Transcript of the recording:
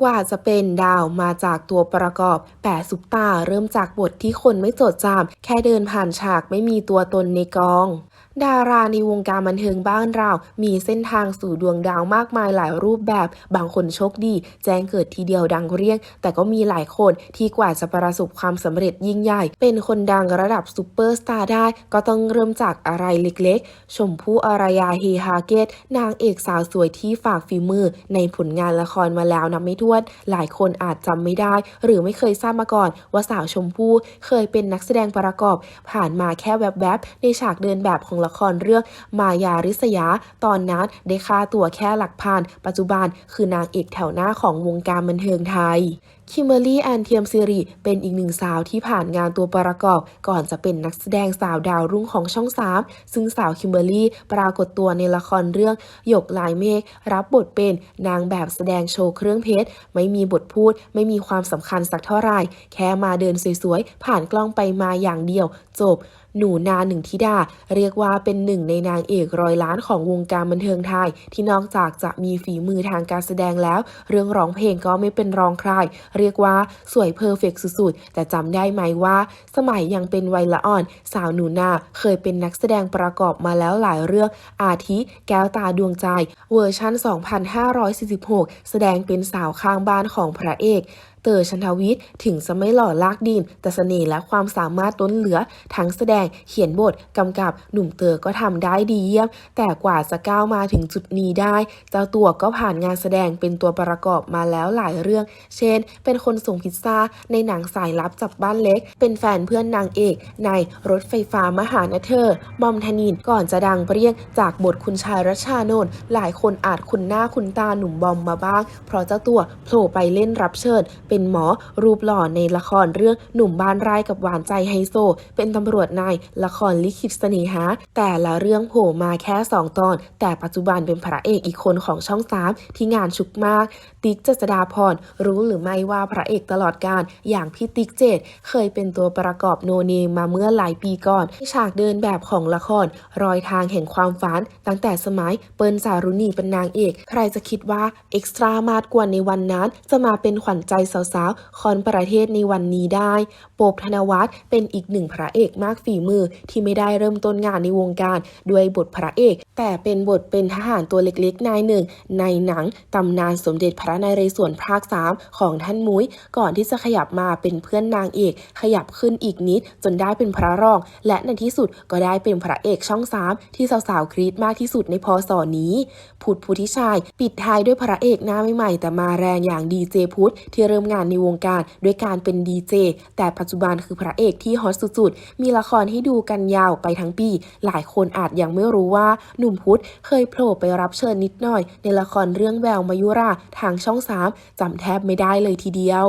กว่าจะเป็นดาวมาจากตัวประกอบแปดซุปตาเริ่มจากบทที่คนไม่จดจำแค่เดินผ่านฉากไม่มีตัวตนในกอง ดาราในวงการบันเทิงบ้านเรา มีเส้นทางสู่ดวงดาวมากมายหลายรูปแบบ บางคนโชคดี แจ้งเกิดทีเดียวดังเรียง แต่ก็มีหลายคนที่กว่าจะประสบความสำเร็จยิ่งใหญ่ เป็นคนดังระดับซูเปอร์สตาร์ได้ ก็ต้องเริ่มจากอะไรเล็กๆ ชมพู่อารยาเฮฮาเกต นางเอกสาวสวยที่ฝากฝีมือ ในผลงานละครมาแล้วนับไม่ถ้วน หลายคนอาจจำไม่ได้ หรือไม่เคยทราบมาก่อน ว่าสาวชมพู่เคยเป็นนักแสดงประกอบ ผ่านมาแค่แวบๆ ในฉากเดินแบบของละครเรื่องมายาริษยา ตอนนั้นได้ค่าตัวแค่หลักพัน ปัจจุบันคือนางเอกแถวหน้าของวงการบันเทิงไทย คิมเบอร์รี่แอนเทียมซิริเป็นอีกหนึ่งสาวที่ผ่านงานตัวประกอบ ก่อนจะเป็นนักแสดงสาวดาวรุ่งของช่อง 3 ซึ่งสาวคิมเบอร์รี่ปรากฏตัวในละครเรื่อง หยกลายเมฆรับบทเป็นนางแบบแสดงโชว์เครื่องเพชร ไม่มีบทพูด ไม่มีความสำคัญสักเท่าไหร่ แค่มาเดินสวยๆ ผ่านกล้องไปมาอย่างเดียว จบหนูนาหนึ่งธิดา เรียกว่าเป็นหนึ่งในนางเอกร้อยล้านของวงการบันเทิงไทย ที่นอกจากจะมีฝีมือทางการแสดงแล้ว เรื่องร้องเพลงก็ไม่เป็นรองใครเรียกว่าสวยเพอร์เฟกสุดๆ แต่จำได้ไหมว่า สมัยยังเป็นวัยละอ่อน สาวหนูนาเคยเป็นนักแสดงประกอบมาแล้วหลายเรื่อง อาทิ แก้วตาดวงใจ เวอร์ชัน2546 แสดงเป็นสาวข้างบ้านของพระเอก เต๋อชันทวิทย์ถึงจะไม่หล่อลากดิน แต่เสน่ห์และความสามารถล้นเหลือ ทั้งแสดงเขียนบทกำกับหนุ่มเต๋อก็ทำได้ดีเยี่ยม แต่กว่าจะก้าวมาถึงจุดนี้ได้ เจ้าตัวก็ผ่านงานแสดงเป็นตัวประกอบมาแล้วหลายเรื่อง เช่น เป็นคนส่งพิซซ่าในหนังสายลับจับบ้านเล็ก เป็นแฟนเพื่อนนางเอก ในรถไฟฟ้ามหานเธอมอมธนินก่อนจะดังเปรี้ยงจากบทคุณชายรัชชานนท์หลายคนอาจคุ้นหน้าคุ้นตาหนุ่มบอมมาบ้าง เพราะเจ้าตัวโผล่ไปเล่นรับเชิญเป็นหมอรูปหล่อในละครเรื่องหนุ่มบ้านไร่กับหวานใจไฮโซ เป็นตำรวจนายละครลิขิตเสน่หาแต่ละเรื่องโผล่มาแค่ 2 ตอน แต่ปัจจุบันเป็นพระเอกอีกคนของช่อง3ที่งานชุกมาก ติ๊กเจษดาพรรู้หรือไม่ว่าพระเอกตลอดการอย่างพี่ติ๊กเจตเคยเป็นตัวประกอบโนเนมมาเมื่อหลายปีก่อนฉากเดินแบบของละคร รอยทางแห่งความฝันตั้งแต่สมัยเปิ้ลจารุณีเป็นนางเอก ใครจะคิดว่าเอ็กซ์ตร้ามากกว่าในวันนั้น จะมาเป็นขวัญใจสาวๆ คอนประเทศในวันนี้ได้ โปบธนวัฒน์เป็นอีกหนึ่งพระเอกมากฝีมือที่ไม่ได้เริ่มต้นงานในวงการด้วยบทพระเอก แต่เป็นบทเป็นทหารตัวเล็กๆ นายหนึ่ง ในหนังตำนานสมเด็จพระนเรศวรภาค 3 ของท่านมุ้ย ก่อนที่จะขยับมาเป็นเพื่อนนางเอก ขยับขึ้นอีกนิด จนได้เป็นพระรอง และในที่สุดก็ได้เป็นพระเอกช่อง3ที่สาวๆกรี๊ดมากที่สุดในพศนี้พุทธพุทธิชัยปิดท้ายด้วยพระเอกหน้าใหม่ๆแต่มาแรงอย่างดีเจพุทธที่เริ่มงานในวงการด้วยการเป็นดีเจแต่ปัจจุบันคือพระเอกที่ฮอตสุดๆ มีละครให้ดูกันยาวไปทั้งปี หลายคนอาจยังไม่รู้ว่าหนุ่มพุธเคยโผล่ไปรับเชิญนิดหน่อย ในละครเรื่องแววมายุราทางช่อง 3จำแทบไม่ได้เลยทีเดียว